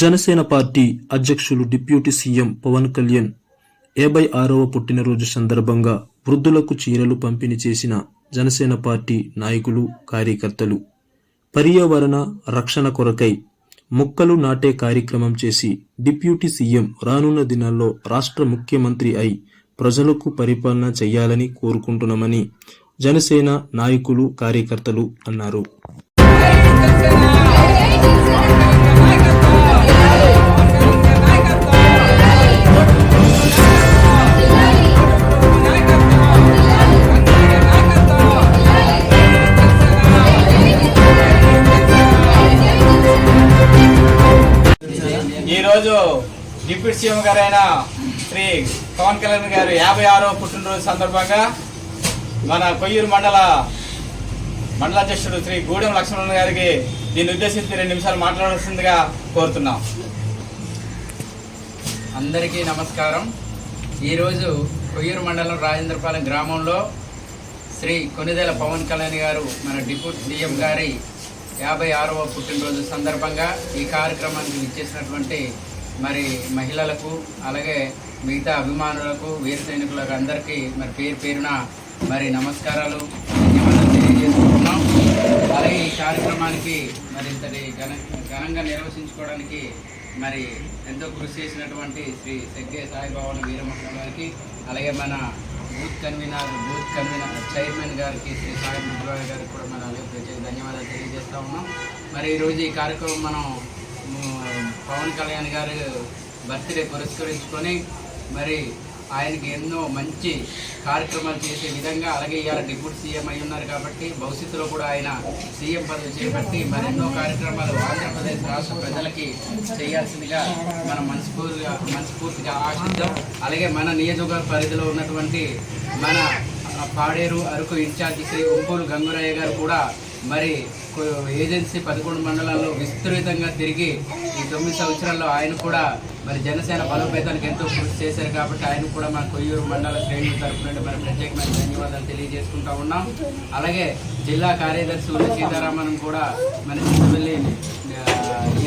Janasena party అధ్యక్షులు deputy CM Pawan Kalyan యాభై ఆరవ పుట్టినరోజు సందర్భంగా వృద్ధులకు చీరలు పంపిణీ చేసిన జనసేన పార్టీ నాయకులు కార్యకర్తలు. పర్యావరణ రక్షణ కొరకై మొక్కలు నాటే కార్యక్రమం చేసి డిప్యూటీ సీఎం రానున్న దినాల్లో రాష్ట్ర ముఖ్యమంత్రి అయి ప్రజలకు పరిపాలన చేయాలని కోరుకుంటున్నామని జనసేన నాయకులు కార్యకర్తలు అన్నారు. డిప్యూటీ సీఎం గారైన శ్రీ పవన్ కళ్యాణ్ గారు యాభై ఆరో పుట్టినరోజు సందర్భంగా మన కొయ్యూరు మండల మండల అధ్యక్షుడు శ్రీ గూడెం లక్ష్మణ్ గారికి దీన్ని ఉద్దేశించి రెండు నిమిషాలు మాట్లాడాల్సిందిగా కోరుతున్నాం. అందరికీ నమస్కారం. ఈరోజు కొయ్యూరు మండలం రాజేంద్రపాలెం గ్రామంలో శ్రీ కొనిదెల పవన్ కళ్యాణ్ గారు మన డిప్యూటీ సీఎం గారి యాభై ఆరవ పుట్టినరోజు సందర్భంగా ఈ కార్యక్రమానికి ఇచ్చేసినటువంటి మరి మహిళలకు అలాగే మిగతా అభిమానులకు వీర సైనికులకు అందరికీ మరి పేరు పేరున మరి నమస్కారాలు ధన్యవాదాలు తెలియజేసుకుంటున్నాం. అలాగే ఈ కార్యక్రమానికి మరి ఇంతటి ఘన ఘనంగా నిర్వహించుకోవడానికి మరి ఎంతో కృషి చేసినటువంటి శ్రీ సగ్గే సాయిబాబా వీరమహ్మ గారికి అలాగే మన booth convener booth convener chairman గారికి శ్రీ సాయి ముద్రరావు గారికి కూడా మనం అలాగే ప్రత్యేక ధన్యవాదాలు తెలియజేస్తా ఉన్నాం. మరి ఈరోజు ఈ కార్యక్రమం మనం పవన్ కళ్యాణ్ గారు బర్త్డే పురస్కరించుకొని మరి ఆయనకి ఎన్నో మంచి కార్యక్రమాలు చేసే విధంగా అలాగే ఇవాళ డిప్యూటీ సీఎం అయి ఉన్నారు కాబట్టి భవిష్యత్తులో కూడా ఆయన సీఎం పదవి చేపట్టి మరెన్నో కార్యక్రమాలు ఆంధ్రప్రదేశ్ రాష్ట్ర ప్రజలకి చేయాల్సిందిగా మనం మనస్ఫూర్తిగా మనస్ఫూర్తిగా ఆశిద్దాం. అలాగే మన నియోజకవర్గ పరిధిలో ఉన్నటువంటి మన పాడేరు అరకు ఇన్ఛార్జి శ్రీ ఒంగోలు గంగురయ్య గారు కూడా మరి ఏజెన్సీ పదకొండు మండలాల్లో విస్తృతంగా తిరిగి ఈ తొమ్మిది సంవత్సరాల్లో ఆయన కూడా మరి జనసేన బలోపేతానికి ఎంతో కృషి చేశారు కాబట్టి ఆయన కూడా మన కొయ్యూరు మండల శ్రేణుల తరపు నుండి మరి ప్రత్యేకమైన ధన్యవాదాలు తెలియజేసుకుంటా ఉన్నాం. అలాగే జిల్లా కార్యదర్శి ఉన్న సీతారామన్ కూడా మన చిత్తపల్లి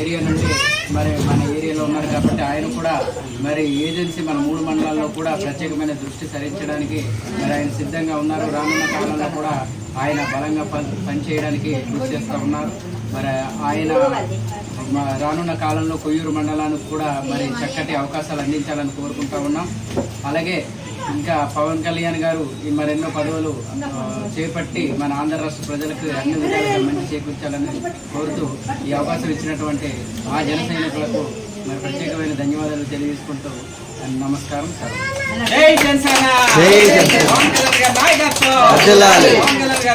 ఏరియా నుండి మరి మన ఏరియాలో ఉన్నారు కాబట్టి ఆయన కూడా మరి ఏజెన్సీ మన మూడు మండలాల్లో కూడా ప్రత్యేకమైన దృష్టి సారించడానికి మరి ఆయన సిద్ధంగా ఉన్నారు. రానున్న కాలంలో కూడా ఆయన బలంగా పని పనిచేయడానికి కృషి చేస్తూ ఉన్నారు. మరి ఆయన మ- రానున్న కాలంలో కొయ్యూరు మండలానికి కూడా మరి చక్కటి అవకాశాలు అందించాలని కోరుకుంటా ఉన్నాం. అలాగే ఇంకా పవన్ కళ్యాణ్ గారు ఈ మరెన్నో పదవులు చేపట్టి మన ఆంధ్ర రాష్ట్ర ప్రజలకు అన్ని విధాలుగా మంచి చేకూర్చాలని కోరుతూ ఈ అవకాశం ఇచ్చినటువంటి ఆ జన సైనికులకు మరి ప్రత్యేకమైన ధన్యవాదాలు తెలియజేసుకుంటూ నమస్కారం సార్.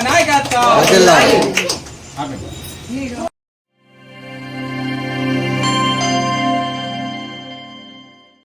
నాయకత్వం! వర్ధిల్లాలి.